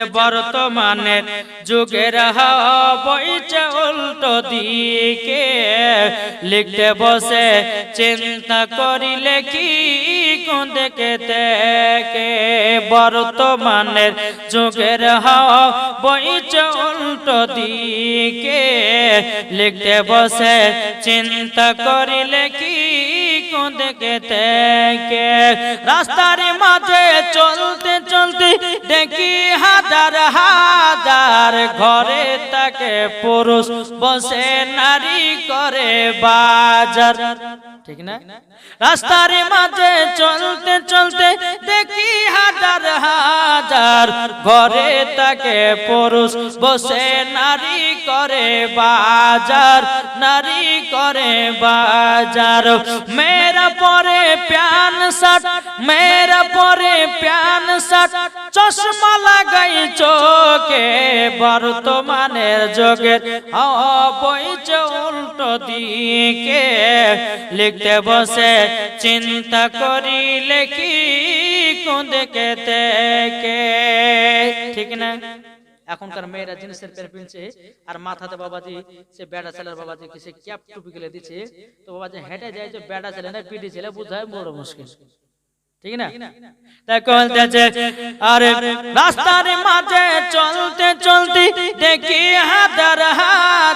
বর্তমানে যুগের হাওয়া বইছে উল্টো দিকে। লিখতে বসে চিন্তা করিলে কি কোন দেখে থেকে বর্তমানের যুগের হাওয়া বইছে উল্টো দিকে। লিখতে বসে চিন্তা করিলে কি রাস্তার মাঝে চলতে চলতে দেখি হাজার হাজার ঘরে তাকে পুরুষ বসে নারী করে বাজার। ঠিক না? রাস্তার মাঝে চলতে চলতে দেখি হাজার হাজার ঘরে তাকে পুরুষ। বসে নারী করে বাজার, নারী করে বাজার। মেয়েরা পরে প্যান শার্ট মেরা পরে প্যান শার্ট, চশমা লাগাই চোখে বর্তমানের যোগের বইছে উল্টো দিকে লিখতে বসে, চিন্তা করি লেখি কোন দেখে? ঠিক না? এখনকার মেয়েরা জিনিসের পেরে পিনছে আর মাথাতে বাবাজি সে বেড়া ছেলের বাবাজি সে ক্যাপ টুপি গেলে দিচ্ছে তো বাবাজি হেঁটে যায় যে বেড়া ছেলে না পিটি ছেলে বুঝায় বড় মুশকিল। ঠিক না? তাই কলতেছে আরে রাস্তার মাঝে চলতে চলতে দেখি হাজার হাজার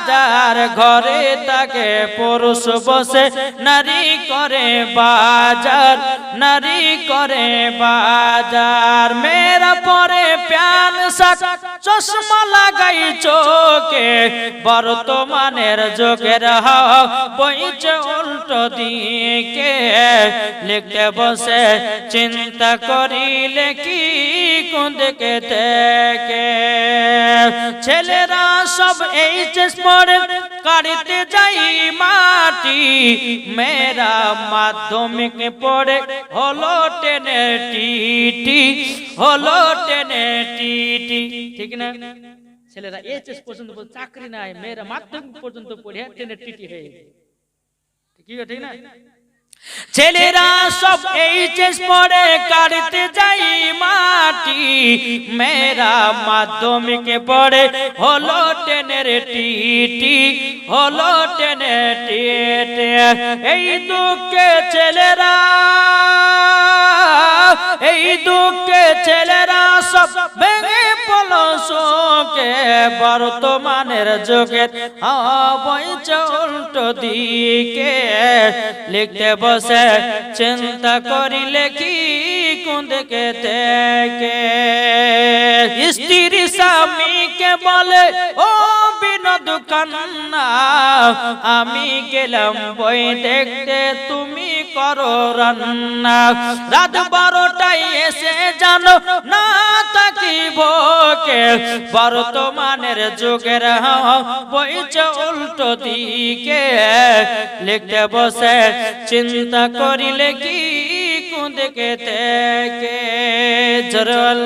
ঘরে তাকে পুরুষ বসে, নারী করে বাজার, নারী করে বাজার। মেরা পরে প্যান চশমা লাগাই চোখে, বর্তমানের যোগের বইছে উল্টো দিকে। লিখতে বসে, চিন্তা করিলে কি কোন দিকে থেকে? ছেলেরা সব এই চেস পড়ে কাটতে যাই মাটি মেরা মাধ্যমিক পড়ে, হলো টেনে টিটি, হলো টেনে টিটি। ঠিক না? ছেলেরা এইচএস পর্যন্ত চাকরি নাই, মেয়েরা মাধ্যমিক পর্যন্ত পড়ে, টেনে টিটি হয়ে। কি ঠিক না? ছেলেরা সব এইচএস পড়ে কাটতে যাই মাটি, মেয়েরা মাধ্যমিকে পড়ে, হলো টেনের টিটি, হলো টেনে টিটি এই দুঃখে ছেলেরা, এই দুঃখে ছেলেরা সব বর্তমানের যুগের হবই চল্ট দিকে লিখতে বসে, চিন্তা করিলে কি কুন্দকে স্ত্রী স্বামীকে বলে, ও বিনোদ কান্না, আমি গেলাম বই দেখতে, তুমি করো রান্না। রাত বারোটায় এসে জানো, না তাকিব কে? বর্তমানের যুগের বইছে উল্টো দিকে। লিখতে বসে চিন্তা করিলে কি কোন দিকে থেকে জরল